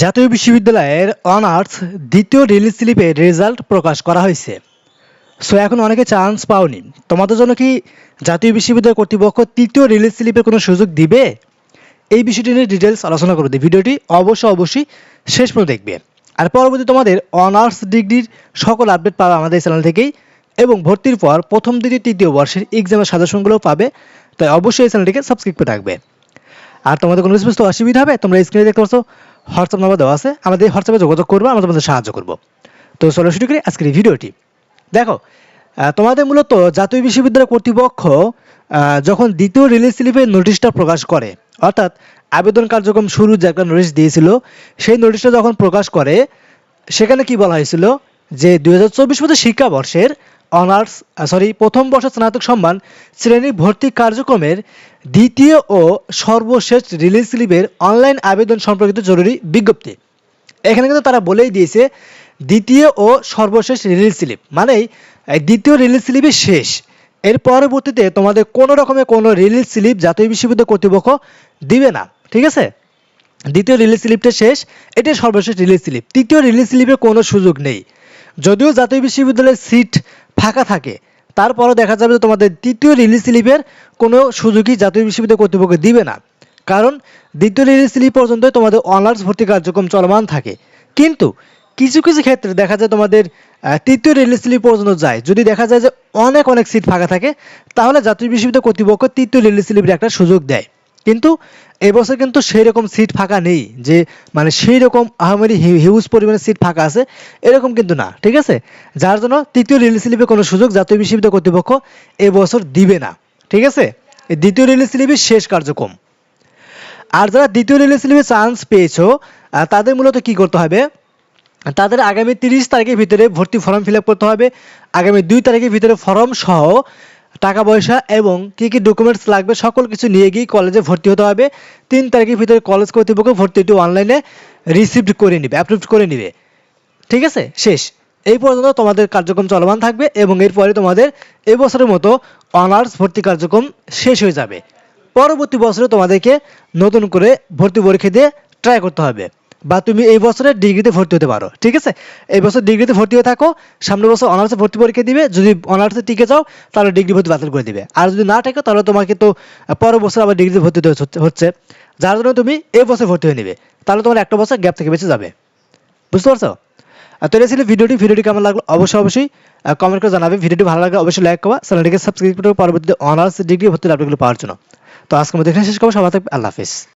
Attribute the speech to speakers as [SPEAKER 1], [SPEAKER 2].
[SPEAKER 1] জাতীয় বিশ্ববিদ্যালয়ের অনার্স দ্বিতীয় রিলিজ স্লিপের রেজাল্ট প্রকাশ করা হয়েছে। সো, এখন অনেকে চান্স পাওনি। তোমাদের জন্য কি জাতীয় বিশ্ববিদ্যালয় কর্তৃপক্ষ তৃতীয় রিলিজ স্লিপের কোনো সুযোগ দিবে? এই বিষয়টি নিয়ে ডিটেলস আলোচনা করতে ভিডিওটি অবশ্যই অবশ্যই শেষ পর্যন্ত দেখবে। আর পরবর্তী তোমাদের অনার্স ডিগ্রির সকল আপডেট পাবে আমাদের চ্যানেল থেকেই এবং ভর্তির পর প্রথম, দ্বিতীয়, তৃতীয় বর্ষের এক্সামের সাজেশনগুলোও পাবে, তাই অবশ্যই এই চ্যানেলটিকে সাবস্ক্রাইব করে রাখবে। আর তোমাদের কোনো বুঝতে অসুবিধা হবে, তোমরা স্ক্রিনে দেখতে পাচ্ছ হোয়াটসঅ্যাপ নাম্বার দেওয়া আছে, আমাদের হোয়াটসঅ্যাপে যোগাযোগ করব, আমরা তোমাদের সাহায্য করব। তো চলো শুরু করি আজকের এই ভিডিওটি। দেখো তোমাদের মূলত জাতীয় বিশ্ববিদ্যালয় কর্তৃপক্ষ যখন দ্বিতীয় রিলিজ স্লিপের নোটিশটা প্রকাশ করে, অর্থাৎ আবেদন কার্যক্রম শুরু যে একটা নোটিশ দিয়েছিল, সেই নোটিশটা যখন প্রকাশ করে, সেখানে কি বলা হয়েছিল? যে দুই হাজার চব্বিশ শিক্ষাবর্ষের অনার্স সরি প্রথম বর্ষ স্নাতক সম্মান শ্রেণি ভর্তি কার্যক্রমের দ্বিতীয় ও সর্বশেষ রিলিজ স্লিপের অনলাইন আবেদন সম্পর্কিত জরুরি বিজ্ঞপ্তি। এখানে কিন্তু তারা বলেই দিয়েছে, দ্বিতীয় ও সর্বশেষ রিলিজ স্লিপ মানেই দ্বিতীয় রিলিজ স্লিপই শেষ। এর পরবর্তীতে তোমাদের কোনো রকমের কোনো রিলিজ স্লিপ জাতীয় বিশ্ববিদ্যালয় কর্তৃপক্ষ দিবে না। ঠিক আছে? দ্বিতীয় রিলিজ স্লিপটা শেষ, এটাই সর্বশেষ রিলিজ স্লিপ তৃতীয় রিলিজ স্লিপের কোনো সুযোগ নেই। যদিও জাতীয় বিশ্ববিদ্যালয়ের সিট ফাঁকা থাকে। তারপরও দেখা যাবে যে তোমাদের তৃতীয় রিলিজ স্লিপের কোনো সুযোগই জাতীয় বিশ্ববিদ্যালয় কর্তৃপক্ষ দিবে না। কারণ দ্বিতীয় রিলিজ স্লিপ পর্যন্ত তোমাদের অনার্স ভর্তি কার্যক্রম চলমান থাকে। কিন্তু কিছু কিছু ক্ষেত্রে দেখা যায় তোমাদের তৃতীয় রিলিজ স্লিপ পর্যন্ত যায়। যদি দেখা যায় যে অনেক অনেক সিট ফাঁকা থাকে, তাহলে জাতীয় বিশ্ববিদ্যালয় কর্তৃপক্ষ তৃতীয় রিলিজ স্লিপের একটা সুযোগ দেয়। কিন্তু এবছর কিন্তু সেই রকম সিট ফাঁকা নেই যে মানে সেই রকম আহামরি হিউজ পরিমাণে সিট ফাঁকা আছে, এরকম কিন্তু না, ঠিক আছে? যার জন্য তৃতীয় রিলিজ স্লিপে কোনো সুযোগ জাতীয় বিশ্ববিদ্যালয় কর্তৃপক্ষ এবছর দিবে না, ঠিক আছে? দ্বিতীয় রিলিজ স্লিপই শেষ কার্যক্রম। আর যারা দ্বিতীয় রিলিজ স্লিপে চান্স পেয়েছ তাদের মূলত কি করতে হবে? তাদের আগামী তিরিশ তারিখের ভিতরে ভর্তি ফর্ম ফিল করতে হবে। আগামী দুই তারিখের ভিতরে ফর্ম সহ টাকা পয়সা এবং কী কী ডকুমেন্টস লাগবে সকল কিছু নিয়ে গিয়ে কলেজে ভর্তি হতে হবে। তিন তারিখের ভিতরে কলেজ কর্তৃপক্ষ ভর্তিটি অনলাইনে রিসিভ করে নিবে অ্যাপ্রুভ করে নিবে। ঠিক আছে? শেষ। এই পর্যন্ত তোমাদের কার্যক্রম চলমান থাকবে এবং এরপরে তোমাদের এই বছরের মতো অনার্স ভর্তি কার্যক্রম শেষ হয়ে যাবে। পরবর্তী বছরে তোমাদেরকে নতুন করে ভর্তি পরীক্ষা দিয়ে ট্রাই করতে হবে। বা তুমি এই বছরে ডিগ্রিতে ভর্তি হতে পারো, ঠিক আছে? এই বছর ডিগ্রিতে ভর্তি হয়ে থাকো, সামনের বছর অনার্সে ভর্তি পরীক্ষা দিবে, যদি অনার্সে টিকে যাও, তাহলে ডিগ্রি ভর্তি বাতিল করে দিবে। আর যদি না থাকে তাহলে তোমাকে তো পরের বছর আবার ডিগ্রিতে ভর্তি হতে হচ্ছে- যার জন্য তুমি এই বছর ভর্তি হয়ে নিবে। তাহলে তোমার একটা বছর গ্যাপ থেকে বেঁচে যাবে। বুঝতে পারছ? তো এটা ছিল ভিডিওটি। ভিডিওটি কেমন লাগল? অবশ্যই অবশ্যই কমেন্ট করে জানাবে। ভিডিওটি ভালো লাগলে অবশ্যই লাইক করবা। চ্যানেলটিকে সাবস্ক্রাইব করে পরবর্তীতে অনার্স ডিগ্রি ভর্তির আপডেটগুলো পাওয়ার জন্য। তো আজকে মধ্যে এখানে শেষ করব। সবাই থাকবে। আল্লাহ হাফিজ।